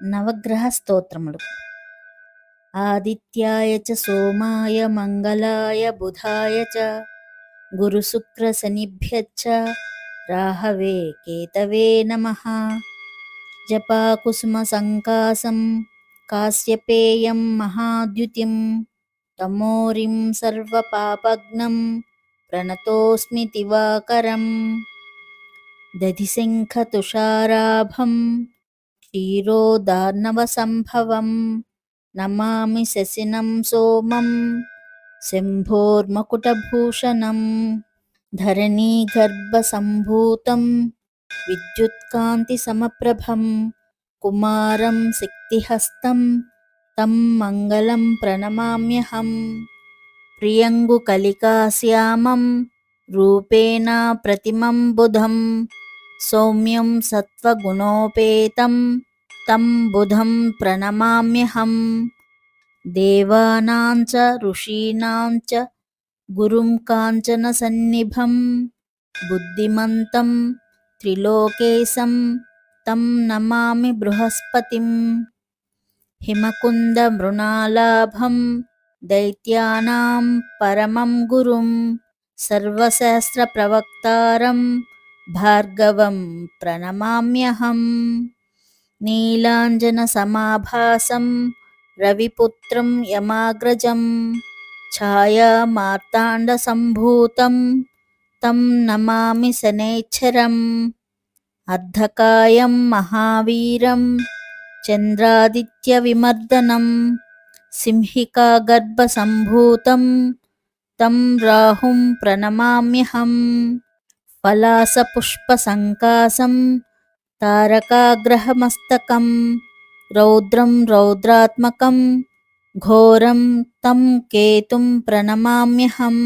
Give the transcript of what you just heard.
నవగ్రహ స్తోత్రములు. ఆదిత్యాయ చ సోమాయ మంగళాయ బుధాయ చ గురుశుక్రశనిభ్యచ్చ రాహవే కేతవే నమ. జపాకుసుమ సంకాసం కాశ్యపేయం మహాద్యుతిం తమోరిం సర్వపాపగ్నం ప్రణతోస్మి దివాకరం దధిశంఖతుషారాభం క్షీరోదార్ణవసంభవం నమామి శశినం సోమం శంభోర్మకుటభూషణం ధరణీగర్భసంభూతం విద్యుత్కాంతిసమప్రభం కుమారం శక్తిహస్తం తం మంగళం ప్రణమామ్యహం ప్రియంగుకలికాశ్యామం రూపేణ ప్రతిమం బుధం సౌమ్యం సత్వగుణోపేతం తం బుధం ప్రణమామ్యహం దేవానాం చ ఋషీణాం చ గురుం కాంచనసన్నిభం బుద్ధిమంతం త్రిలోకేశం తం నమామి బృహస్పతిం హిమకుందమృణాలాభం దైత్యానాం పరమం గురుం సర్వశాస్త్రప్రవక్తారం భార్గవం నీలాञ्जनसमाभासं रविपुत्रं यमाग्रजं छायामार्ताण्डसम्भूतं तं नमामि शनैच्छरम् अर्धकायं महावीरं चन्द्रादित्यविमर्दनं सिंहिकागर्भसम्भूतं तं राहुं प्रणमाम्यहं फलासपुष्पसङ्कासं తారకాగ్రహమస్తకం రౌద్రం రౌద్రాత్మకం ఘోరం తం కేతుం ప్రణమామ్యహం.